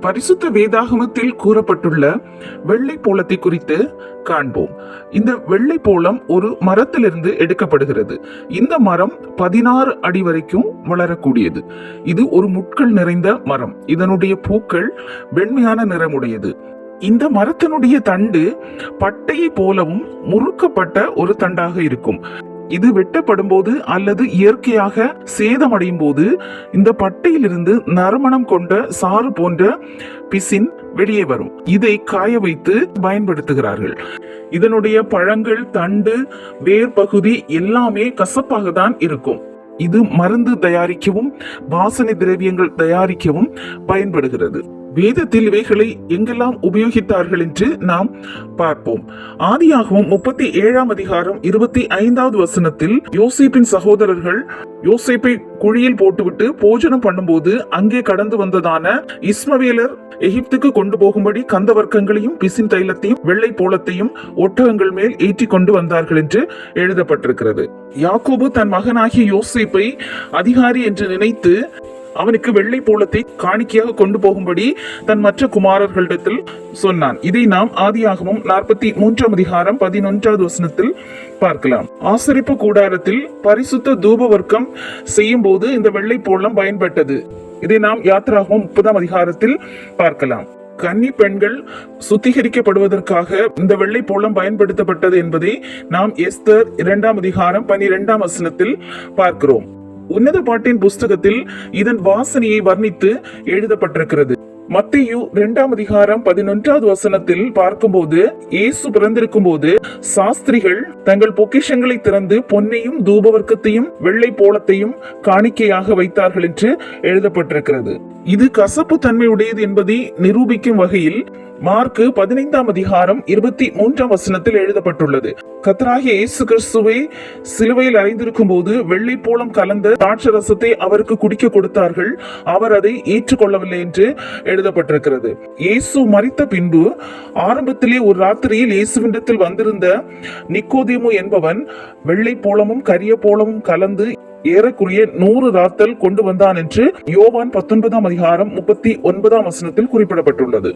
பரிசுத்த வேதாகமத்தில் கூறப்பட்டுள்ள வெள்ளை போலத்தை குறித்து காண்போம். இந்த வெள்ளை போலம் ஒரு மரத்திலிருந்து எடுக்கப்படுகிறது. இந்த மரம் பதினாறு அடி வரைக்கும் வளரக்கூடியது. இது ஒரு முட்கள் நிறைந்த மரம். இதனுடைய பூக்கள் வெண்மையான நிறமுடையது. இந்த மரத்தினுடைய தண்டு பட்டையை போலவும் முறுக்கப்பட்ட ஒரு தண்டாக இருக்கும். இது வெட்டப்படும் போது அல்லது இயற்கையாக சேதமடையும் போது இந்த பட்டையிலிருந்து நறுமணம் கொண்ட சாறு போன்ற பிசின் வெளியே வரும். இதை காய வைத்து பயன்படுத்துகிறார்கள். இதனுடைய பழங்கள் தண்டு வேர் பகுதி எல்லாமே கசப்பாக தான் இருக்கும். இது மருந்து தயாரிக்கவும் வாசனை திரவியங்கள் தயாரிக்கவும் பயன்படுகிறது. வேதத்தில் இவைகளை எங்கெல்லாம் உபயோகித்தார்கள் என்று நாம் பார்ப்போம். ஆதியாகவும் முப்பத்தி ஏழாம் அதிகாரம் இருபத்தி ஐந்தாவது வசனத்தில் யோசேப்பின் சகோதரர்கள் யோசேப்பை குழியில் போட்டுவிட்டு போஜனம் பண்ணும்போது அங்கே கடந்து வந்ததான இஸ்மவேலர் எகிப்துக்கு கொண்டு போகும்படி கந்த வர்க்கங்களையும் பிசின் தைலத்தையும் வெள்ளை போலத்தையும் ஒட்டகங்கள் மேல் ஏற்றி கொண்டு வந்தார்கள் என்று எழுதப்பட்டிருக்கிறது. யாக்கோபு தன் மகனாகிய யோசேப்பை அதிகாரி என்று நினைத்து அவனுக்கு வெள்ளை பூலத்தை காணிக்கையாக கொண்டு போகும்படி தன் மற்ற குமாரர்களிடத்தில் சொன்னான். இதை நாம் ஆதியாகமும் நாற்பத்தி மூன்றாம் அதிகாரம் பதினொன்றாவது வசனத்தில் பார்க்கலாம். ஆசரிப்பு கூடாரத்தில் பரிசுத்த தூப வர்க்கம் செய்யும் போது இந்த வெள்ளை பூலம் பயன்பட்டது. இதை நாம் யாத்திராகவும் முப்பதாம் அதிகாரத்தில் பார்க்கலாம். கன்னி பெண்கள் சுத்திகரிக்கப்படுவதற்காக இந்த வெள்ளை போலம் பயன்படுத்தப்பட்டது என்பதை நாம் எஸ்தர் இரண்டாம் அதிகாரம் பனிரெண்டாம் வசனத்தில் பார்க்கிறோம். உன்னத பாட்டின் புஸ்தகத்தில் இதன் வாசனையை வர்ணித்து எழுதப்பட்டிருக்கிறது. மத்தியு இரண்டாம் அதிகாரம் பதினொன்றாவது வசனத்தில் பார்க்கும்போது இயேசு பிறந்திருக்கும் போது சாஸ்திரிகள் தங்கள் பொக்கிஷங்களை திறந்து பொன்னையும் தூபவர்க்கத்தையும் வெள்ளை போலத்தையும் காணிக்கையாக வைத்தார்கள் என்று எழுதப்பட்டிருக்கிறது. இது கசப்பு தன்மையுடையது என்பதை நிரூபிக்கும் வகையில் மார்க்கு பதினைந்தாம் அதிகாரம் இருபத்தி மூன்றாம் வசனத்தில் எழுதப்பட்டுள்ளது. கத்தராகிய இயேசு கிறிஸ்துவை சிலுவையில் அறைந்திருக்கும் போது வெள்ளை போலம் கலந்த திராட்சரசத்தை அவருக்கு குடிக்க கொடுத்தார்கள். அவர் அதை ஏற்றுக்கொள்ளவில்லை என்று எழுதப்பட்டிருக்கிறது. இயேசு மறித்த பின்பு ஆரம்பத்திலே ஒரு ராத்திரியில் இயேசுவிடத்தில் வந்திருந்த நிக்கோதேமு என்பவன் வெள்ளை போலமும் கரிய போலமும் கலந்து ஏறக்குரிய நூறு ராத்தல் கொண்டு வந்தான் என்று யோவான் பத்தொன்பதாம் அதிகாரம் முப்பத்தி ஒன்பதாம் வசனத்தில் குறிப்பிடப்பட்டுள்ளது.